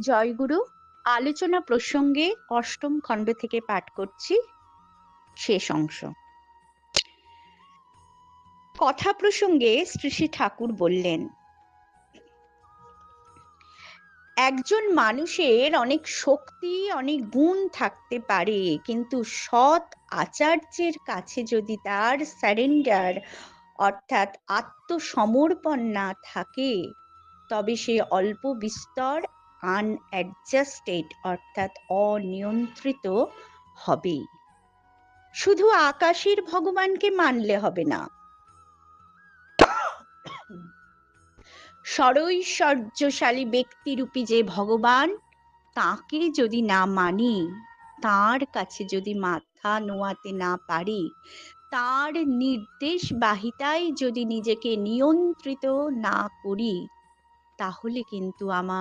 জয়গুরু, আলোচনা প্রসঙ্গে অষ্টম খণ্ড থেকে পাঠ করছি। শেষ অংশ। কথা প্রসঙ্গে শ্রী ঠাকুর বললেন, একজন মানুষের অনেক শক্তি, অনেক গুণ থাকতে পারে, কিন্তু সৎ আচার্যের কাছে যদি তার স্যারেন্ডার অর্থাৎ আত্মসমর্পণ না থাকে, তবে সে অল্প বিস্তর আনঅ্যাডজাস্টেড অর্থাৎ অনিয়ন্ত্রিত হবেই শুধু আকাশের ভগবানকে মানলে হবে না। সরৈশ্বর্যশালী ব্যক্তিরূপী যে ভগবান, তাকে যদি না মানি, তার কাছে যদি মাথা নোয়াতে না পারি, তার নির্দেশ বাহিতায় যদি নিজেকে নিয়ন্ত্রিত না করি, তাহলে কিন্তু আমার